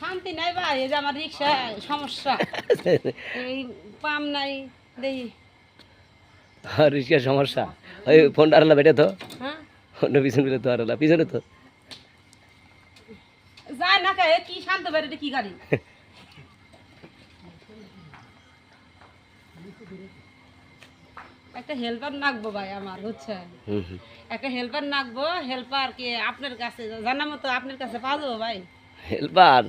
শান্তি নাই ভাই এই যে আমার রিক্সা সমস্যা। এই পাম নাই দেখি রিক্সার সমস্যা। ওই ফোনটা আরলা বেটে তো। হ্যাঁ? অন্য পিছন পেলে তো আরলা পিছনে তো। যায় না কে কি শান্ত বের এটা কি গাড়ি? একটা হেল্পার নাকবো ভাই আমার হচ্ছে একটা হেল্পার নাকবো হেল্পার কি আপনার কাছে জানা মতো আপনার কাছে পাওয়া যাব ভাই? হেল্পার।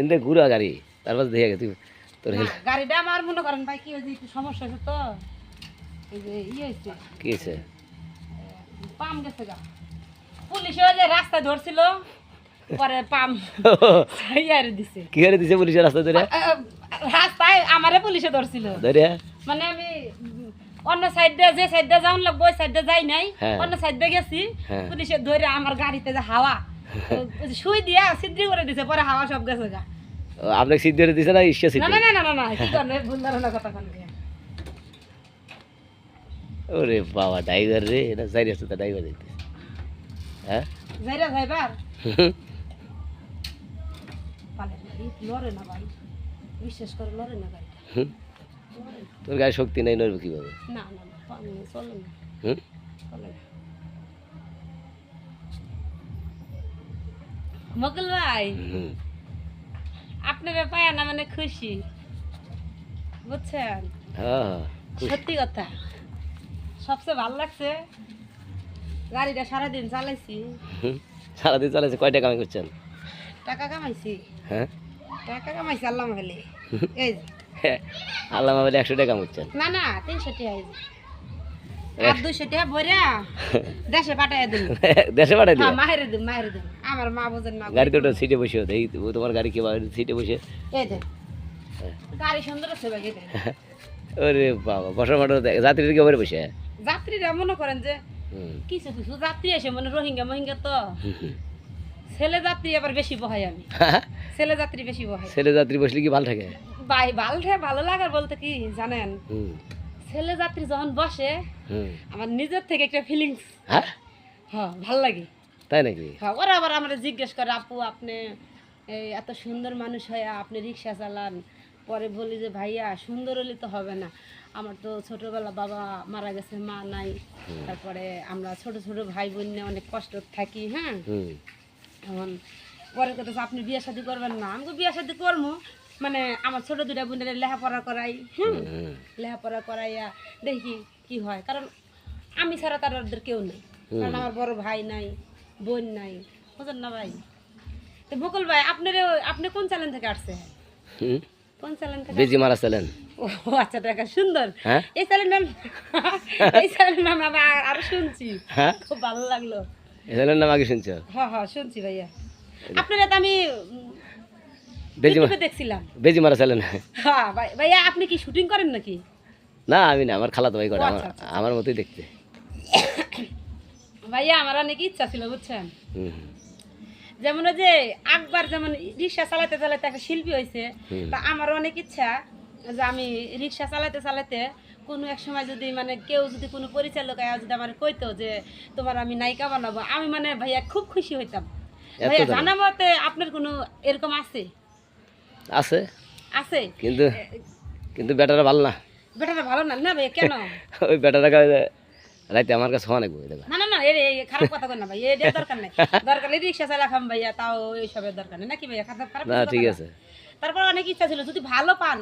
এনে ঘুরা গাড়ি তারপর দেখে তুই তোর গাড়িটা আমার মনে করেন ভাই কি হয়েছে একটু সমস্যা হয়েছে তো এই যে ইয়ে হয়েছে কি হয়েছে পাম গেছে গা পুলিশে যে রাস্তা ধরছিল পরে পাম ইয়ারে দিছে কি করে দিছে পুলিশের রাস্তা ধরে রাস্তায় আমারে পুলিশে ধরছিল ধরে মানে আমি অন্য সাইড যে সাইড যাওয়ার লাগবো ওই সাইড যাই নাই। অন্য সাইড গেছি। পুলিশে ধরে আমার গাড়িতে যে হাওয়া সুই দিয়া সিদ্ধি করে দিছে পরে হাওয়া সব গেছে গা। ও, আপনাকে সিট ধরে দিছে না ইস্যা সিট না না না না না কি করবে ভুল ধারণা কথা কোন ওরে বাবা ড্রাইভার রে এটা চাই রাস্তা ড্রাইভার দিতেছে হ্যাঁ? যাইরা যাইবার? লড়ে না ভাই বিশ্বাস করে লড়ে না গাড়িটা তোর গায়ে শক্তি নেই নড়বে কীভাবে? না না না চলে না। হুম? চলে না। মকল ভাই। আপনারা পায়া না মানে খুশি। বুঝছেন? হ্যাঁ সত্যি কথা। সবচেয়ে ভালো লাগছে গাড়িটা সারাদিন চালাইছি। সারাদিন চালাচ্ছে কয়টা কামাই করছেন? টাকা কামাইছি। হ্যাঁ? টাকা কামাইছি আল্লাহ মাহলে এই আল্লাহ বলে একশো টাকা করছেন। না না তিনশো টাকা এই যে। আর দুইশো টাকা ভরিয়া দেশে পাঠাই হ্যাঁ মাহেরে দিন মাহেরে আমার মা বোঝেন না। গাড়িতে ওটা সিটে বসে এই তোমার গাড়ি কেবা সিটে বসে। গাড়ি সুন্দর আছে। ওরে বাবা বসার মাঠে যাত্রীর কেবারে বসে? যাত্রীরা মনে করেন যে। কিছু কিছু যাত্রী এসে মানে রোহিঙ্গা মহিঙ্গা তো। ছেলে যাত্রী আবার বেশি বহাই আমি। ছেলে যাত্রী বেশি বহাই। ছেলে যাত্রী বসলে কি ভালো থাকে? ভাই ভালো ভালো লাগার বলতে কি জানেন? ছেলে যাত্রী যখন বসে আমার নিজের থেকে একটা ফিলিংস হ্যাঁ? হ্যাঁ ভালো লাগে। তাই নাকি? হ্যাঁ ওরা আবার আমরা জিজ্ঞেস করে আপু আপনি এই এত সুন্দর মানুষ হয়ে আপনি রিক্সা চালান। পরে বলি যে ভাইয়া সুন্দর হলে তো হবে না। আমার তো ছোটবেলা বাবা মারা গেছে মা নাই। তারপরে আমরা ছোট ছোট ভাই বোন নিয়ে অনেক কষ্ট থাকি হ্যাঁ? এখন পরে কথা আপনি বিয়ে শাদি করবেন না? আমি বিয়ে শাদি করব মানে আমার ছোট দুটা বোনের লেখাপড়া করাই হুম হুম লেখাপড়া করাইয়া দেখি কি হয়। কারণ আমি ছাড়া তার ওদের কেউ নেই। কারণ আমার বড় ভাই নাই বোন নাই বুঝলেন না ভাই? তো বকুল ভাই আপনার আপনি কোন চ্যানেল থেকে আসছে হুম। কোন চ্যানেল থেকে বেজি মারা চালেন ও আচ্ছা টাকা সুন্দর। হ্যাঁ। এই চ্যানেল নাম এই চ্যানেল নাম আমি আর- শুনছি। হ্যাঁ। খুব ভালো লাগল। এ চ্যানেলের নাম আগে শুনছো? হ্যাঁ হ্যাঁ শুনছি ভাইয়া। আপনারা তো আমি বেজি দেখছিলাম। বেজি মারা চালেন হ্যাঁ ভাইয়া আপনি কি শুটিং করেন নাকি? না আমি না আমার খালাতো ভাই করে আমার আচ্ছা, আচ্ছা, আমার মতোই দেখতে। ভাইয়া আমার অনেক ইচ্ছা ছিল বুঝছেন। যেমন ওই যে আকবার যেমন রিক্সা চালাতে চালাতে একটা শিল্পী হয়েছে তা আমার অনেক ইচ্ছা যে আমি রিক্সা চালাতে চালাতে কোনো এক সময় যদি মানে কেউ যদি কোনো পরিচালক যদি আমার কইতো যে তোমার আমি নায়িকা বানাবো আমি মানে ভাইয়া খুব খুশি হইতাম। ভাইয়া। জানা মতে আপনার কোনো এরকম আছে? আছে। আছে? কিন্তু কিন্তু ব্যাটারা ভালো না। ব্যাটারা ভালো না? না ভাই কেন? ওই ব্যাটারা কাছে রাইতে আমার কাছে অনেক বই না না না এ এ খারাপ কথা কই না ভাই এটা দরকার নাই। দরকার নেই রিক্সা চালা খাম ভাইয়া তাও এইসবের দরকার নেই। নাকি ভাইয়া? খারাপ খারাপ না ঠিক আছে। তারপর অনেক ইচ্ছা ছিল যদি ভালো পান